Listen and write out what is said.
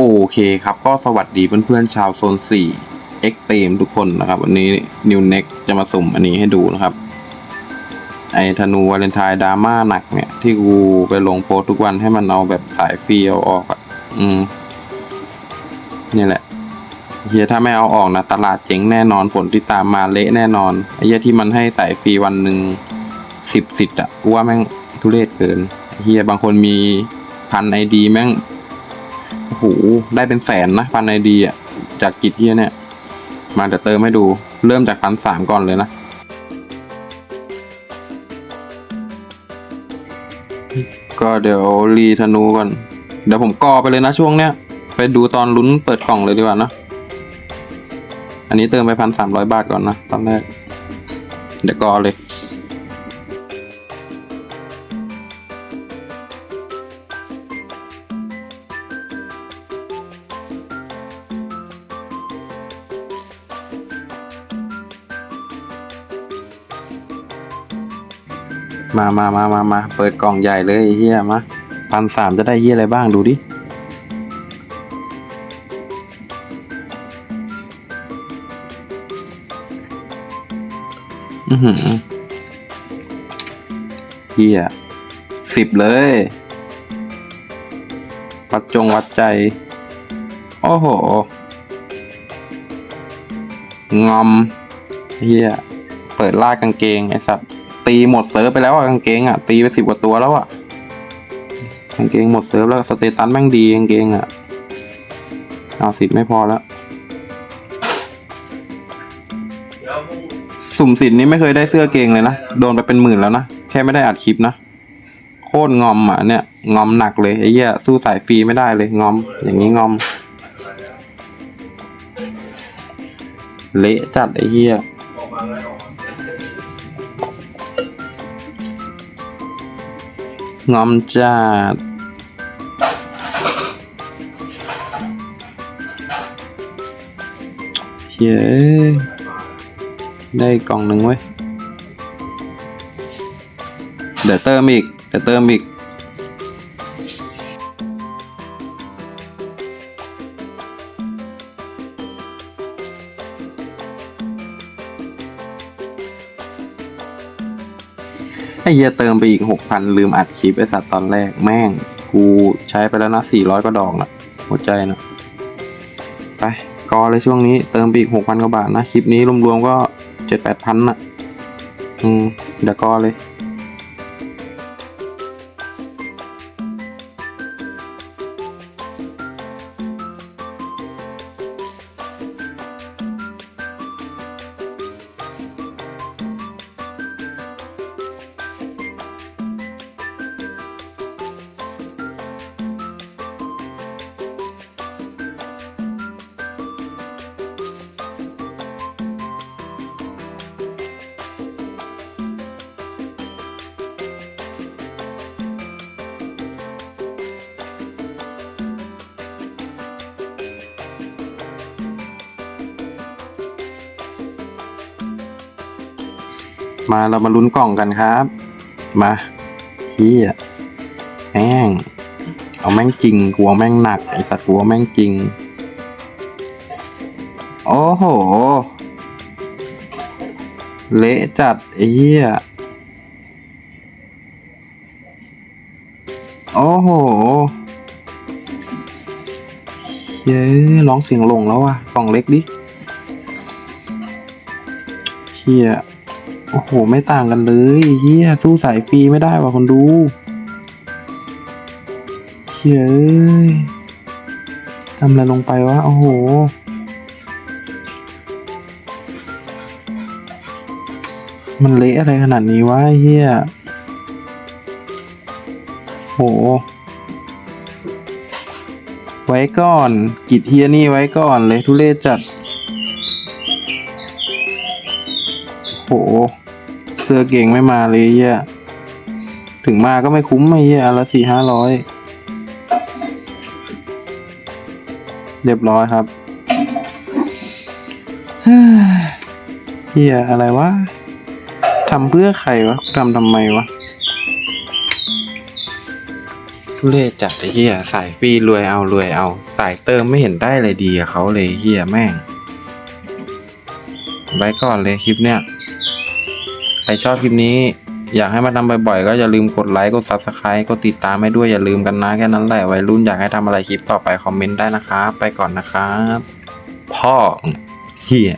โอเคครับ ก็สวัสดีเพื่อนๆชาวโซน4 X เตมทุกคนนะครับวันนี้นิวเน็กจะมาสุ่มอันนี้ให้ดูนะครับ ไอธนูวาเลนไทน์ดราม่าหนักเนี่ย ที่กูไปลงโพสทุกวันให้มันเอาแบบสายฟีเอาออกอะอืม นี่แหละเฮียถ้าไม่เอาออกนะ ตลาดเจ๊งแน่นอนผลที่ตามมาเละแน่นอน ไอ้เฮียที่มันให้สายฟรีวันหนึ่งสิบสิทธ์อะกูว่าแม่งทุเรศเกินเฮียบางคนมีพันไอดีแม่ง โอ้โหได้เป็นแสนนะพันไอดีอะจากกิจเฮียเนี่ย มาเดี๋ยวเติมให้ดูเริ่มจากพันสามก่อนเลยนะ ก็เดี๋ยวรีธนูก่อน เดี๋ยวผมกอไปเลยนะช่วงเนี้ย ไปดูตอนลุ้นเปิดกล่องเลยดีกว่านะ อันนี้เติมไปพันสามร้อยบาทก่อนนะตอนแรก เดี๋ยวกอเลย มามามามามาเปิดกล่องใหญ่เลยเฮียมาพันสามจะได้เฮียอะไรบ้างดูดิ อือหือเฮียสิบเลย วัดจงวัดใจ โอ้โห งอมเฮียเปิดลากกางเกงไอ้สัตว์ ตีหมดเซิร์ฟไปแล้วอะกางเกงอะตีไปสิบกว่าตัวแล้วอะกางเกงหมดเซิร์ฟแล้วสเตตัสแม่งดีกางเกงอะเอาสิบไม่พอแล้วสุ่มสินนี้ไม่เคยได้เสื้อเกงเลยนะ โดนไปเป็นหมื่นแล้วนะ แค่ไม่ได้อัดคลิปนะ โคตรงอมอะเนี่ย งอมหนักเลยไอ้เหี้ยสู้สายฟรีไม่ได้เลยงอม อย่างนี้งอม เละจัดไอ้เหี้ย งอมจัดเย้ได้กล่องหนึ่งเว้ยเดี๋ยวเติมอีกเดี๋ยวเติมอีก เหี้ยเติมไปอีกหกพันลืมอัดคลิปไอสัตว์ตอนแรกแม่ง กูใช้ไปแล้วนะสี่ร้อยก็ดอกนะหัวใจนะไปกอเลยช่วงนี้เติมไปอีกหกพันกว่าบาทนะ คลิปนี้รวมๆก็เจ็ดแปดพันนะอืมเดี๋ยวกอเลย มาเรามาลุ้นกล่องกันครับ มาเฮียแม่งเอาแม่งจริงกลัวแม่งหนักไอสัตว์กลัวแม่งจริง โอ้โห เละจัดไอ้เหี้ยโอ้โหเย้ยร้องเสียงหลงแล้วว่ะกล่องเล็กดิเฮีย โอ้โห ไม่ต่างกันเลยเฮียสู้สายฟรีไม่ได้ว่ะคนดูเฮียเอ้ยทำอะไรลงไปวะ โอ้โห มันเละอะไรขนาดนี้วะเฮียโห ไว้ก่อน กิจเฮียนี่ไว้ก่อนเลยทุเรศจัด โห สื้อเก่งไม่มาเลยเฮียถึงมาก็ไม่คุ้มไอ้เฮียอนละสี่ห้าร้อยเรียบร้อยครับเฮียอะไรวะทำเพื่อใครวะทำทำไมวะทุเรศจัดไอ้เหี้ยสายฟรีรวยเอารวยเอา สายเติมไม่เห็นได้อะไรดีกับเขาเลยเหี้ยแม่งไว้ก่อนเลยคลิปเนี้ย รชอบคลิปนี้ อยากให้มาทำบ่อยๆ ก็อย่าลืมกดไลค์ กด subscribe กดติดตามให้ด้วยอย่าลืมกันนะแค่นั้นแหละวัยรุ่นอยากให้ทำอะไรคลิปต่อไปคอมเมนต์ได้นะครับ ไปก่อนนะครับ พ่อเฮีย